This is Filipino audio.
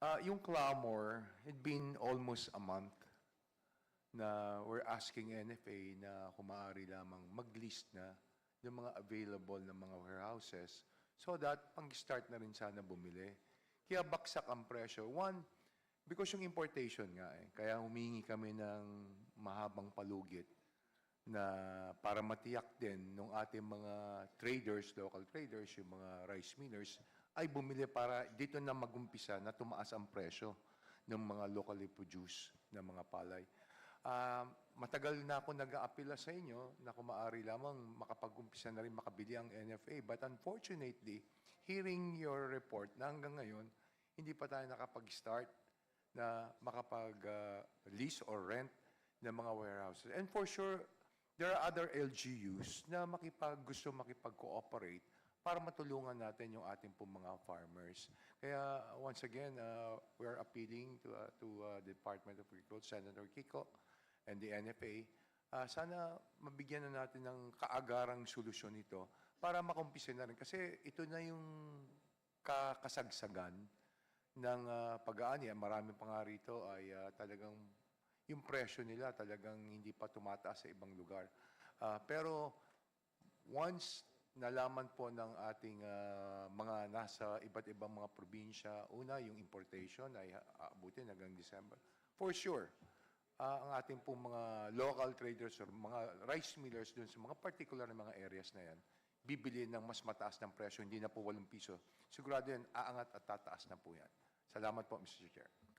Uh, yung clamor, it been almost a month na we're asking NFA na kung maaari lamang mag-list na yung mga available na mga warehouses so that pang-start na rin sana bumili. Kaya baksak ang presyo. One, because yung importation nga eh, kaya humingi kami ng mahabang palugit na para matiyak din ng ating mga traders, local traders, yung mga rice millers, ay bumili para dito na magumpisa na tumaas ang presyo ng mga locally produced na mga palay. Ah, matagal na ako nag-aapila sa inyo na kung maaari lamang makapag-umpisa na rin makabili ang NFA. But unfortunately, hearing your report na hanggang ngayon, hindi pa tayo nakapag-start na makapag-lease or rent ng mga warehouses. And for sure, there are other LGUs na makipag, gusto makipag-cooperate para matulungan natin yung ating pong mga farmers. Kaya once again, uh, we are appealing to, uh, to uh, the Department of Agriculture, Senator Kiko, and the NFA, uh, sana mabigyan na natin ng kaagarang solusyon ito para makumpisa na rin. Kasi ito na yung kakasagsagan ng uh, pag-aani. Marami pa nga rito ay uh, talagang yung presyo nila talagang hindi pa tumataas sa ibang lugar. Ah, pero once nalaman po ng ating ah, mga nasa iba't ibang mga probinsya, una yung importation ay aabutin hanggang December. For sure, ah, ang ating pong mga local traders or mga rice millers dun sa mga particular na mga areas na yan, bibili ng mas mataas ng presyo, hindi na po 8 piso. Sigurado yan, aangat at tataas na po yan. Salamat po, Mr. Chair.